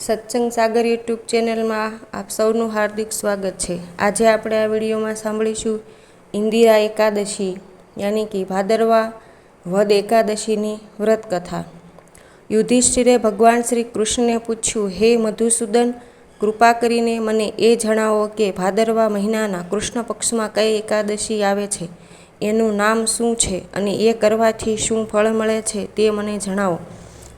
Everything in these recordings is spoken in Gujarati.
સત્સંગ સાગર યુટ્યુબ ચેનલમાં આપ સૌનું હાર્દિક સ્વાગત છે. આજે આપણે આ વિડીયોમાં સાંભળીશું ઇન્દિરા એકાદશી, યાની કે ભાદરવા વદ એકાદશીની વ્રત કથા યુધિષ્ઠિરે ભગવાન શ્રી કૃષ્ણને પૂછ્યું, હે મધુસૂદન, કૃપા કરીને મને એ જણાવો કે ભાદરવા મહિનાના કૃષ્ણ પક્ષમાં કઈ એકાદશી આવે છે? એનું નામ શું છે અને એ કરવાથી શું ફળ મળે છે તે મને જણાવો.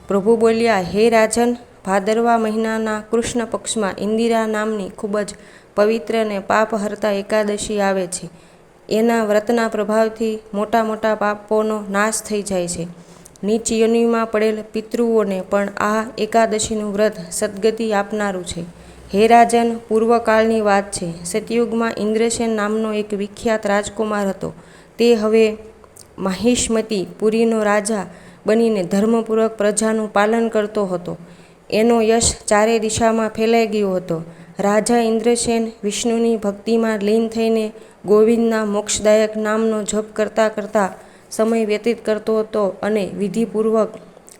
પ્રભુ બોલ્યા, હે રાજન ભાદરવા મહિનાના કૃષ્ણ પક્ષમાં ઇન્દિરા નામની ખૂબ જ પવિત્ર અને પાપહર્તા એકાદશી આવે છે. એના વ્રતના પ્રભાવથી મોટા મોટા પાપોનો નાશ થઈ જાય છે. નીચ યોનિમાં પડેલ પિતૃઓને પણ આ એકાદશીનું વ્રત સદગતિ આપનારું છે. હે રાજન, પૂર્વકાળની વાત છે. સતયુગમાં ઇન્દ્રસેન નામનો એક વિખ્યાત રાજકુમાર હતો. તે હવે મહિષ્મતી પુરીનો રાજા બનીને ધર્મપૂર્વક પ્રજાનું પાલન કરતો હતો. એનો યશ ચારે દિશામાં ફેલાઈ ગયો હતો. રાજા ઇન્દ્રસેન વિષ્ણુની ભક્તિમાં લીન થઈને ગોવિંદના મોક્ષદાયક નામનો જપ કરતાં કરતાં સમય વ્યતીત કરતો હતો અને વિધિપૂર્વક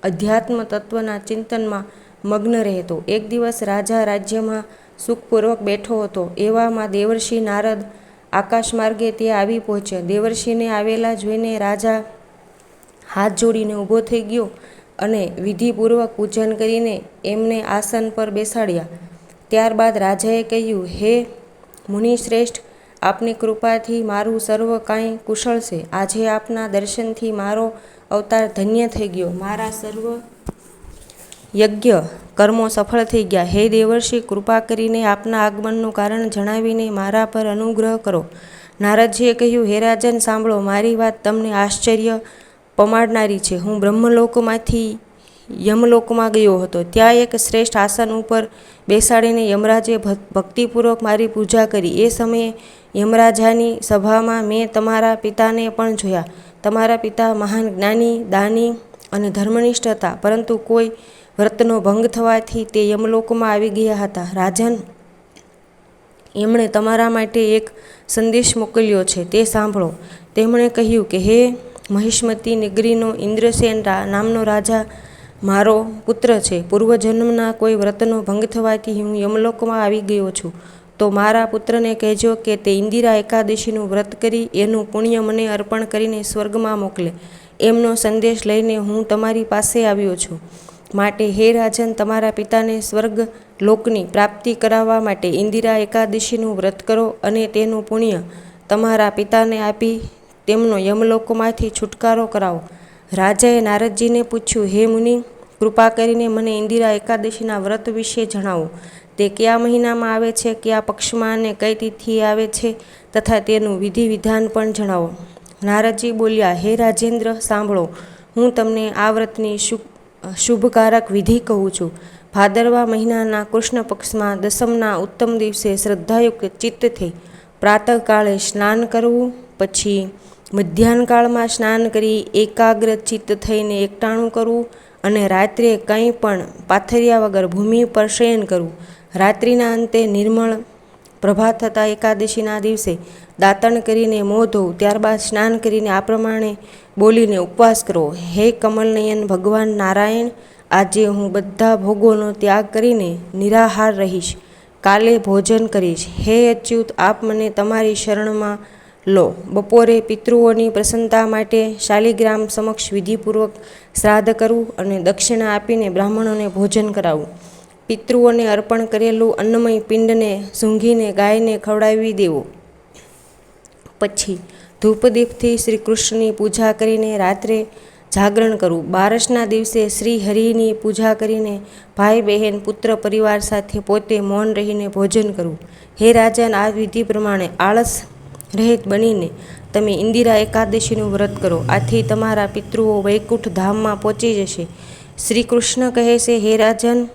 અધ્યાત્મ તત્વના ચિંતનમાં મગ્ન રહેતો. એક દિવસ રાજા રાજ્યમાં સુખપૂર્વક બેઠો હતો. એવામાં દેવર્ષિ નારદ આકાશ માર્ગે તે આવી પહોંચ્યા. દેવર્ષિને આવેલા જોઈને રાજા હાથ જોડીને ઊભો થઈ ગયો. અને વિધિપૂર્વક પૂજન કરીને એમને આસન પર બેસાડ્યા. ત્યારબાદ રાજાએ કહ્યું, હે મુનિશ્રેષ્ઠ, આપની કૃપાથી મારું સર્વ કાંઈ કુશળ છે. આજે આપના દર્શનથી મારો અવતાર ધન્ય થઈ ગયો. મારા સર્વ યજ્ઞ કર્મો સફળ થઈ ગયા. હે દેવર્ષિ, કૃપા કરીને આપના આગમનનું કારણ જણાવીને મારા પર અનુગ્રહ કરો. નારદજીએ કહ્યું, હે રાજન, સાંભળો, મારી વાત તમને આશ્ચર્ય પમાડનારી છે. હું બ્રહ્મલોકમાંથી યમલોકમાં ગયો હતો. ત્યાં એક શ્રેષ્ઠ આસન ઉપર બેસાડીને યમરાજે ભક્તિપૂર્વક મારી પૂજા કરી. એ સમયે યમરાજાની સભામાં મેં તમારા પિતાને પણ જોયા. તમારા પિતા મહાન જ્ઞાની, દાની અને ધર્મનિષ્ઠ હતા. પરંતુ કોઈ વ્રતનો ભંગ થવાથી તે યમલોકમાં આવી ગયા હતા. રાજન, એમણે તમારા માટે એક સંદેશ મોકલ્યો છે. તે સાંભળો. તેમણે કહ્યું કે, હે મહિષ્મતી નગરીનો ઇન્દ્રસેન નામનો રાજા મારો પુત્ર છે. પૂર્વજન્મના કોઈ વ્રતનો ભંગ થવાથી હું યમલોકમાં આવી ગયો છું, તો મારા પુત્રને કહેજો કે તે ઇન્દિરા એકાદશીનું વ્રત કરી એનું પુણ્ય મને અર્પણ કરીને સ્વર્ગમાં મોકલે. એમનો સંદેશ લઈને હું તમારી પાસે આવ્યો છું. માટે હે રાજન, તમારા પિતાને સ્વર્ગ લોકની પ્રાપ્તિ કરાવવા માટે ઇન્દિરા એકાદશીનું વ્રત કરો અને તેનું પુણ્ય તમારા પિતાને આપી તેમનો યમલોકમાંથી છુટકારો કરાવો. રાજાએ નારદજીને પૂછ્યું, હે મુનિ, કૃપા કરીને મને ઇન્દિરા એકાદશીના વ્રત વિશે જણાવો. તે કયા મહિનામાં આવે છે, કયા પક્ષમાં અને કઈ તિથિ આવે છે, તથા તેનું વિધિ વિધાન પણ જણાવો. નારદજી બોલ્યા, હે રાજેન્દ્ર, સાંભળો. હું તમને આ વ્રતની શુભકારક વિધિ કહું છું. ભાદરવા મહિનાના કૃષ્ણ પક્ષમાં દસમના ઉત્તમ દિવસે શ્રદ્ધાયુક્ત ચિત્તથી પ્રાતઃકાળે સ્નાન કરવું, પછી મધ્યાહનકાળમાં સ્નાન કરી એકાગ્ર ચિત્ત થઈને એકટાણું કરવું અને રાત્રે કંઈ પણ પાથર્યા વગર ભૂમિ પર શયન કરવું. રાત્રિના અંતે નિર્મળ પ્રભાત થતાં એકાદશીના દિવસે દાંતણ કરીને મોં ધોવું. ત્યારબાદ સ્નાન કરીને આ પ્રમાણે બોલીને ઉપવાસ કરો હે કમલનયન ભગવાન નારાયણ, આજે હું બધા ભોગોનો ત્યાગ કરીને નિરાહાર રહીશ. કાલે ભોજન કરીશ. હે અચ્યુત, આપ મને તમારી શરણમાં લો. બપોરે પિતૃઓની પ્રસન્નતા માટે શાલિગ્રામ સમક્ષ વિધિપૂર્વક શ્રાદ્ધ કરવું અને દક્ષિણા આપીને બ્રાહ્મણોને ભોજન કરાવવું. પિતૃઓને અર્પણ કરેલું અન્નમય પિંડને સૂંઘીને ગાયને ખવડાવી દેવું. પછી ધૂપદીપથી શ્રી કૃષ્ણની પૂજા કરીને રાત્રે જાગરણ કરવું. બારસના દિવસે શ્રી હરિની પૂજા કરીને ભાઈ બહેન પુત્ર, પરિવાર સાથે પોતે મૌન રહીને ભોજન કરવું. હે રાજાન, આ વિધિ પ્રમાણે આળસ રહિત બનીને તમે ઇન્દિરા એકાદશીનું વ્રત કરો. આથી તમારા પિતૃઓ વૈકુંઠ ધામમાં પહોંચી જશે. શ્રી કૃષ્ણ કહે છે, હે રાજન,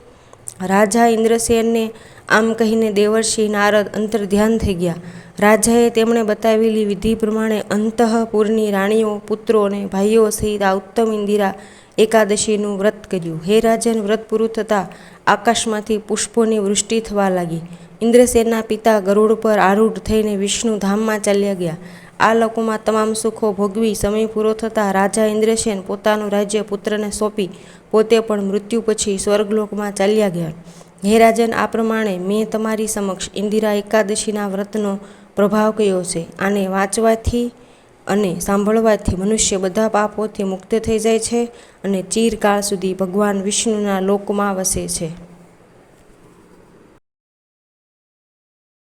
રાજા ઇન્દ્રસેનને આમ કહીને દેવર્ષિ નારદ અંતર ધ્યાન થઈ ગયા. રાજાએ તેમણે બતાવેલી વિધિ પ્રમાણે અંતઃપુરની રાણીઓ, પુત્રો અને ભાઈઓ સહિત આ ઉત્તમ ઇન્દિરા એકાદશીનું વ્રત કર્યું. હે રાજન, વ્રત પૂરું થતાં આકાશમાંથી પુષ્પોની વૃષ્ટિ થવા લાગી. ઇન્દ્રસેનના પિતા ગરુડ પર આરૂઢ થઈને વિષ્ણુ ધામમાં ચાલ્યા ગયા. આ લોકોમાં તમામ સુખો ભોગવી સમય પૂરો થતાં રાજા ઇન્દ્રસેન પોતાનું રાજ્ય પુત્રને સોંપી, પોતે પણ મૃત્યુ પછી સ્વર્ગલોકમાં ચાલ્યા ગયા. હે રાજન, આ પ્રમાણે મેં તમારી સમક્ષ ઇન્દિરા એકાદશીના વ્રતનો પ્રભાવ કયો છે? આને વાંચવાથી અને સાંભળવાથી મનુષ્ય બધા પાપોથી મુક્ત થઈ જાય છે અને ચિરકાળ સુધી ભગવાન વિષ્ણુના લોકમાં વસે છે.